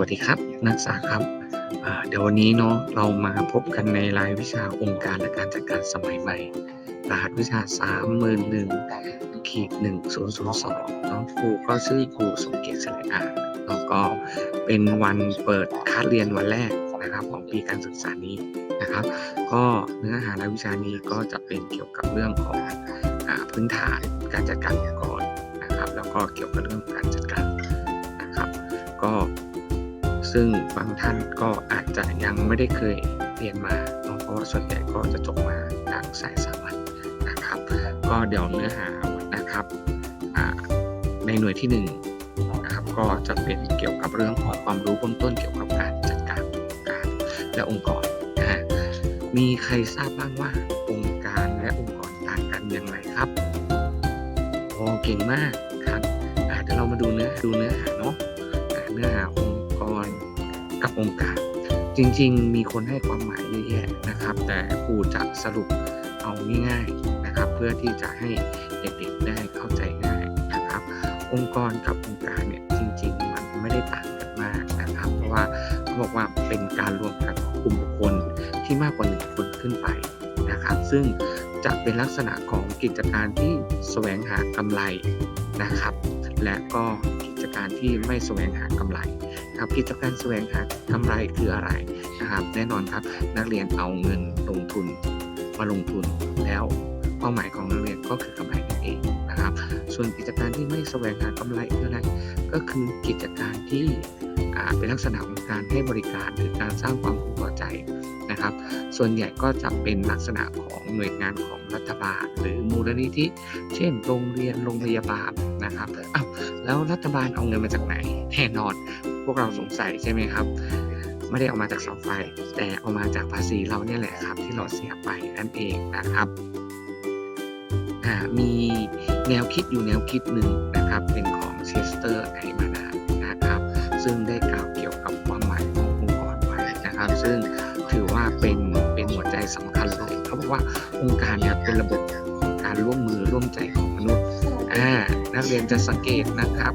นะครับอ่าครับเดี๋ยววันนี้เนาะเรามาพบกันในรายวิชาองค์การและการจัดการสมัยใหม่ รหัสวิชา 3 1 1ขีด1002น้องครูก็ชื่อครูสมเกียรติสลอ่านแล้วก็เป็นวันเปิดคัดเรียนวันแรกนะครับของปีการศึกษานี้นะครับ ก็เนื้อหารายวิชานี้ก็จะเป็นเกี่ยวกับเรื่องของอพื้นฐานการจัดการองค์กรนะครับ แล้วก็เกี่ยวกับเรื่องการจัดการนะครับ ก็ ซึ่งบางท่านก็อาจจะยังไม่ได้เคยเรียนมาเนาะเพราะว่าส่วนใหญ่ก็จะจบมาทางสายสามัญนะครับ ก็เดี๋ยวเนื้อหานะครับในหน่วยที่หนึ่งนะครับก็จะเป็นเกี่ยวกับเรื่องของความรู้เบื้องต้นเกี่ยวกับการจัดการการและองค์กรนะฮะมีใครทราบบ้างว่าองค์การและองค์กรต่างกันอย่างไรครับโอ้เก่งมากครับเดี๋ยวเรามาดูเนื้อดูเนื้อหาเนาะเนื้อหา องค์การ จริงๆ มีคนให้ความหมายเยอะแยะนะครับ แต่ครูจะสรุปเอาง่ายๆนะครับ เพื่อที่จะให้เด็กๆได้เข้าใจง่ายนะครับ องค์กรกับองค์การเนี่ยจริง ๆ มันไม่ได้ต่างกันมากนะครับ เพราะว่าเขาบอกว่าเป็นการรวมกันของกลุ่มบุคคลที่มากกว่าหนึ่งคนขึ้นไปนะครับ ซึ่งจะเป็นลักษณะของกิจการที่แสวงหากำไรนะครับ และก็กิจการที่ไม่แสวงหากำไร ครับกิจการแสวงหากำไรคืออะไรนะครับ แน่นอนครับ นักเรียนเอาเงินลงทุนมาลงทุนแล้วเป้าหมายของนักเรียนก็คือกำไรนั่นเองนะครับ ส่วนกิจการที่ไม่แสวงหากำไรคืออะไร ก็คือกิจการที่เป็นลักษณะของการให้บริการหรือการสร้างความพึงพอใจนะครับ ส่วนใหญ่ก็จะเป็นลักษณะของหน่วยงานของรัฐบาล หรือมูลนิธิ เช่น โรงเรียน โรงพยาบาลนะครับอ้าวแล้วรัฐบาลเอาเงินมาจากไหน แน่นอน วกเราสงสัยใช่ไหมครับ ไม่ได้เอามาจากเสาไฟ แต่เอามาจากภาษีเราเนี่ยแหละครับ ที่เราเสียไปนั่นเองนะครับมีแนวคิดอยู่แนวคิดหนึ่งนะครับ เป็นของเชสเตอร์ไอมานานะครับ ซึ่งได้กล่าวเกี่ยวกับความหมายขององค์กรไว้นะครับ ซึ่งถือว่าเป็นเป็นหัวใจสำคัญเลยเขาบอกว่าองค์การเนี่ยเป็นระบบของการร่วมมือร่วมใจของมนุษย์อ่านักเรียนจะสังเกตนะครับ